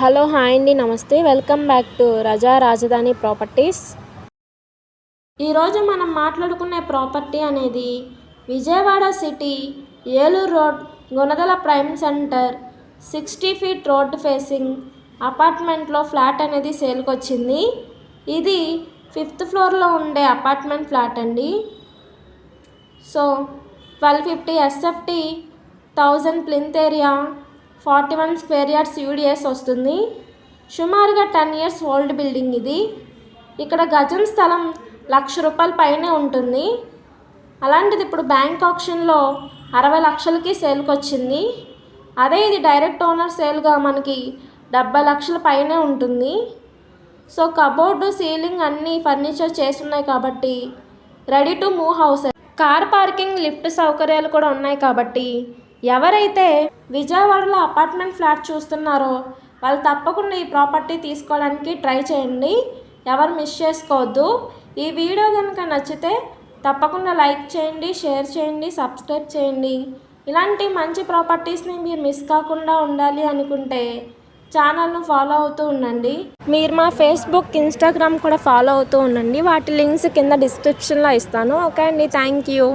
Hello hi అండి నమస్తే. Welcome back to రజా రాజధాని ప్రాపర్టీస్. ఈరోజు మనం మాట్లాడుకునే ప్రాపర్టీ అనేది Vijayawada city Eluru road Gunadala prime centre sixty feet road facing అపార్ట్మెంట్లో ఫ్లాట్ అనేది సేల్కి వచ్చింది ఇది ఫిఫ్త్ ఫ్లోర్లో ఉండే అపార్ట్మెంట్ ఫ్లాట్ అండి. So twelve fifty SFT thousand plinth area forty one square yards UDS వస్తుంది. సుమారుగా టెన్ ఇయర్స్ ఓల్డ్ బిల్డింగ్ ఇది. ఇక్కడ గజం స్థలం లక్ష రూపాయల పైనే ఉంటుంది. అలాంటిది ఇప్పుడు బ్యాంక్ ఆప్షన్లో అరవై లక్షలకి సేల్కి వచ్చింది అదే ఇది డైరెక్ట్ ఓనర్ సేల్గా మనకి డెబ్బై లక్షల పైనే ఉంటుంది. సో కబోర్డు సీలింగ్ అన్నీ ఫర్నిచర్ చేసి ఉన్నాయి కాబట్టి ready to move house car parking lift సౌకర్యాలు కూడా ఉన్నాయి కాబట్టి ఎవరైతే విజయవాడలో అపార్ట్మెంట్ ఫ్లాట్ చూస్తున్నారో వాళ్ళు తప్పకుండా ఈ ప్రాపర్టీ తీసుకోవడానికి ట్రై చేయండి. ఎవరు మిస్ చేసుకోవద్దు. ఈ వీడియో కనుక నచ్చితే తప్పకుండా లైక్ చేయండి షేర్ చేయండి సబ్స్క్రైబ్ చేయండి. ఇలాంటి మంచి ప్రాపర్టీస్ని మీరు మిస్ కాకుండా ఉండాలి అనుకుంటే ఛానల్ను ఫాలో అవుతూ ఉండండి. మీరు మా ఫేస్బుక్ ఇన్స్టాగ్రామ్ కూడా ఫాలో అవుతూ ఉండండి. వాటి లింక్స్ కింద డిస్క్రిప్షన్లో ఇస్తాను. ఓకే అండి. Thank you.